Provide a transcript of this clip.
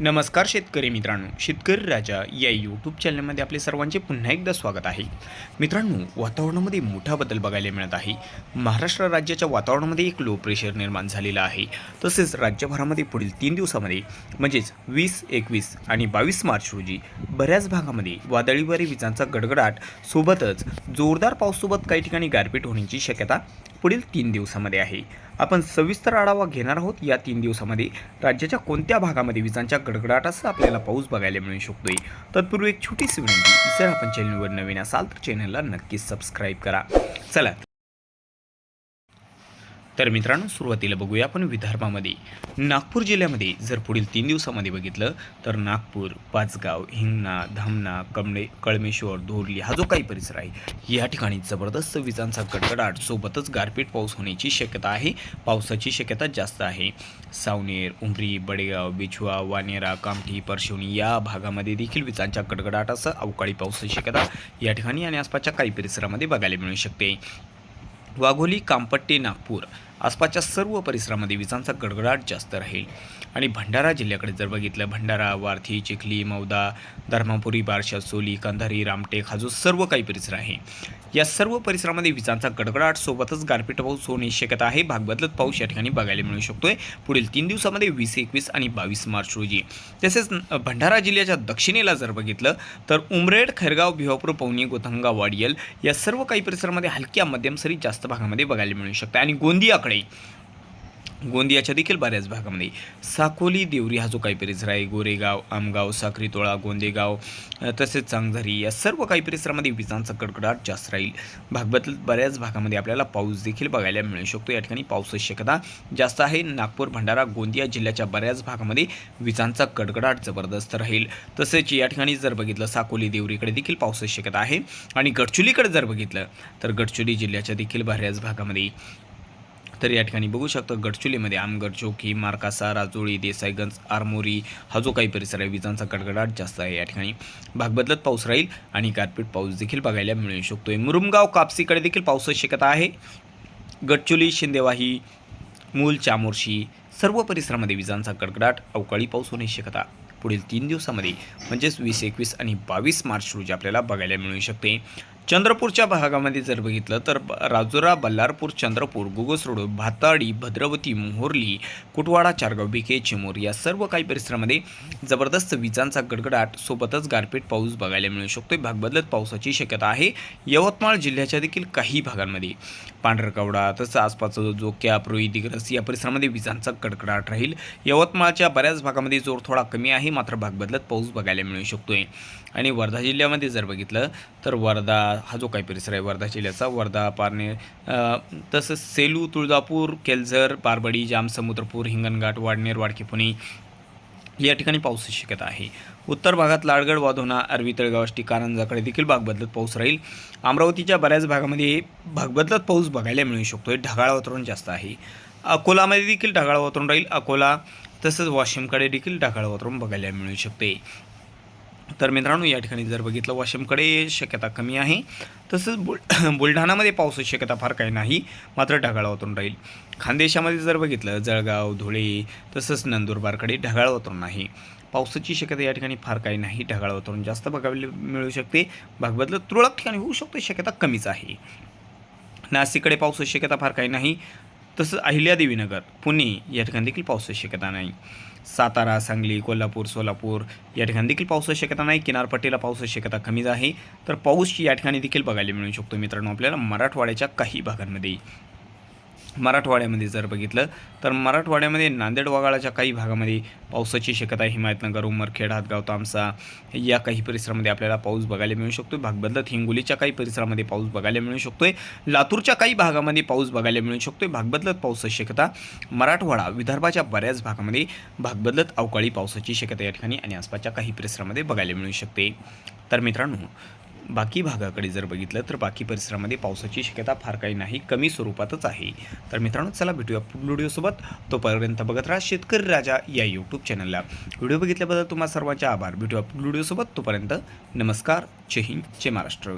नमस्कार शेतकरी मित्रांनो शेतकरी राजा या यूट्यूब चॅनलमध्ये आपले सर्वांचे पुन्हा एकदा स्वागत आहे. मित्रांनो वातावरणामध्ये मोठा बदल बघायला मिळत आहे. महाराष्ट्र राज्याच्या वातावरणामध्ये एक लो प्रेशर निर्माण झालेलं आहे. तसेच राज्यभरामध्ये पुढील तीन दिवसामध्ये म्हणजेच वीस एकवीस आणि बावीस मार्च रोजी बऱ्याच भागामध्ये वादळीवारी विजांचा गडगडाट सोबतच जोरदार पाऊससोबत काही ठिकाणी गारपीट होण्याची शक्यता पुढील तीन दिवसामध्ये आहे. आपण सविस्तर आढावा घेणार आहोत या तीन दिवसामध्ये. राज्याच्या कोणत्या भागामध्ये विजांच्या गडगडाटासह आपल्याला पाऊस बघायला मिळू शकतोय? तत्पूर्वी एक छोटीशी विनंती जर आपण चॅनलवर नवीन असाल तर चॅनलला नक्कीच सबस्क्राईब करा. चला तर मित्रांनो सुरुवातीला बघूया आपण विदर्भामध्ये. नागपूर जिल्ह्यामध्ये जर पुढील तीन दिवसामध्ये बघितलं तर नागपूर पाचगाव हिंगणा धामणा कमळे कळमेश्वर धोरली हा जो काही परिसर आहे या ठिकाणी जबरदस्त विजांचा कडकडाट सोबतच गारपीट पाऊस होण्याची शक्यता आहे. पावसाची शक्यता जास्त आहे. सावनेर उमरी बडेगाव बिछवा वानेरा कामठी परशिवनी या भागामध्ये देखील विजांच्या कडकडाटासह अवकाळी पावसाची शक्यता या ठिकाणी आणि आसपासच्या काही परिसरामध्ये बघायला मिळू शकते. वाघोली कामपट्टी नागपूर आसपासच्या सर्व परिसरामध्ये विजांचा गडगडाट जास्त राहील. आणि भंडारा जिल्ह्याकडे जर बघितलं भंडारा वारथी चिखली मौदा धर्मापुरी बारशा सोली कंधारी रामटेक हा जो सर्व काही परिसर आहे या सर्व परिसरामध्ये विजांचा गडगडाट सोबतच गारपीट पाऊस होण्याची शक्यता आहे. भागबदलत पाऊस या ठिकाणी बघायला मिळू शकतोय. पुढील तीन दिवसामध्ये वीस एकवीस आणि बावीस मार्च रोजी. तसेच भंडारा जिल्ह्याच्या दक्षिणेला जर बघितलं तर उमरेड खैरगाव भिवापूर पवनी गोथंगा वाडियल या सर्व काही परिसरामध्ये हलक्या मध्यम सरी जास्त भागामध्ये बघायला मिळू शकते आणि गोंदियाकडे गोंदियाच्या देखील बऱ्याच भागामध्ये साकोली देवरी हा जो काही परिसर आहे गोरेगाव आमगाव साखरीतोळा गोंदेगाव तसेच चांगझरी या सर्व काही परिसरामध्ये विजांचा कडकडाट जास्त राहील. भागबद्दल बऱ्याच भागामध्ये आपल्याला पाऊस देखील बघायला मिळू शकतो. या ठिकाणी पावसाची शक्यता जास्त आहे. नागपूर भंडारा गोंदिया जिल्ह्याच्या बऱ्याच भागामध्ये विजांचा कडकडाट जबरदस्त राहील. तसेच या ठिकाणी जर बघितलं साकोली देवरीकडे देखील पावसाची शक्यता आहे. आणि गडचुलीकडे जर बघितलं तर गडचुली जिल्ह्याच्या देखील बऱ्याच भागामध्ये तर या ठिकाणी बघू शकतो गडचुलीमध्ये आमगड चौकी मार्कासा राजोळी देसाईगंज आरमोरी हा जो काही परिसर आहे विजांचा कडकडाट जास्त आहे या ठिकाणी. भाग बदलत पाऊस राहील आणि गारपीट पाऊस देखील बघायला मिळू शकतोय. मुरुमगाव कापसीकडे देखील पावसाची शक्यता आहे. गडचुली शिंदेवाही मूल चामोर्शी सर्व परिसरामध्ये विजांचा कडकडाट अवकाळी पाऊस होण्याची शक्यता पुढील तीन दिवसामध्ये म्हणजेच वीस एकवीस आणि बावीस मार्च रोजी आपल्याला बघायला मिळू शकते. चंद्रपूरच्या भागामध्ये जर बघितलं तर राजुरा बल्लारपूर चंद्रपूर गुगस रोड भाताडी भद्रवती मोहर्ली कुटवाडा चारगाव बिके चिमूर या सर्व काही परिसरामध्ये जबरदस्त विजांचा गडगडाट सोबतच गारपीट पाऊस बघायला मिळू शकतो भाग बदलत पावसाची शक्यता आहे. यवतमाळ जिल्ह्याच्या देखील काही भागांमध्ये पांढरकवडा तसं आसपासचा जो जोक्या प्रोई दिग्रस या परिसरामध्ये विजांचा कडकडाट राहील. यवतमाळच्या बऱ्याच भागामध्ये जोर थोडा कमी आहे मात्र भाग बदलत पाऊस बघायला मिळू शकतोय. आणि वर्धा जिल्ह्यामध्ये जर बघितलं तर वर्धा हा जो काही परिसर आहे वर्धा जिल्ह्याचा वर्धा पारने तसंच सेलू तुळजापूर केलझर पारबडी जामसमुद्रपूर हिंगणघाट वाडनेर वाडकी पुणे या ठिकाणी पावसाची शक्यता आहे. उत्तर भागात लाडगड वाधोना अरवी तळगावष्टी कारंजाकडे देखील भाग बदलत पाऊस राहील. अमरावतीच्या बऱ्याच भागामध्ये भाग बदलत पाऊस बघायला मिळू शकतो ढगाळ वातावरण जास्त आहे. अकोलामध्ये देखील ढगाळ वातावरण राहील. अकोला तसंच वाशिमकडे देखील ढगाळ वातावरण बघायला मिळू शकते. तर मित्रांनो या ठिकाणी जर बघितलं वाशिमकडे शक्यता कमी आहे. तसंच बुल बुलढाणामध्ये पावसाची शक्यता फार काही नाही मात्र ढगाळ वातावरण राहील. खानदेशामध्ये जर बघितलं जळगाव धुळे तसंच नंदुरबारकडे ढगाळ वातावरण नाही. पावसाची शक्यता या ठिकाणी फार काही नाही ढगाळ वातावरण जास्त बघायला मिळू शकते. भागबदलं तुरळक ठिकाणी होऊ शकते शक्यता कमीच आहे. नाशिककडे पावसाची शक्यता फार काही नाही तसंच अहिल्यादेवीनगर पुणे या ठिकाणी देखील पावसाची शक्यता नाही. सातारा सांगली कोल्हापूर सोलापूर या ठिकाणी देखील पावसाची शक्यता नाही. किनारपट्टीला पावसाची शक्यता कमीच आहे. तर पाऊस या ठिकाणी देखील बघायला मिळू शकतो मित्रांनो आपल्याला मराठवाड्याच्या काही भागांमध्ये. मराठवाड्यामध्ये जर बघितलं तर मराठवाड्यामध्ये नांदेड वगाळाच्या काही भागामध्ये पावसाची शक्यता हिमायतनगर उमरखेड हातगाव तामसा या काही परिसरामध्ये आपल्याला पाऊस बघायला मिळू शकतो भाग बदलत हिंगोलीच्या काही परिसरामध्ये पाऊस बघायला मिळू शकतोय. लातूरच्या काही भागामध्ये पाऊस बघायला मिळू शकतोय. भाग बदलत पावसाची शक्यता मराठवाडा विदर्भाच्या बऱ्याच भागामध्ये भाग बदलत अवकाळी पावसाची शक्यता या ठिकाणी आणि आसपासच्या काही परिसरामध्ये बघायला मिळू शकते. तर मित्रांनो बाकी भागाकडे जर बघितलं तर बाकी परिसरामध्ये पावसाची शक्यता फार काही नाही कमी स्वरूपातच आहे. तर मित्रांनो चला भेटूया पुढील व्हिडिओसोबत. तोपर्यंत बघत राहा शेतकरी राजा या यूट्यूब चॅनलला व्हिडिओ बघितल्याबद्दल तुम्हा सर्वांचे आभार. भेटूया पुढील व्हिडिओसोबत. तोपर्यंत नमस्कार. जय हिंद. जय महाराष्ट्र.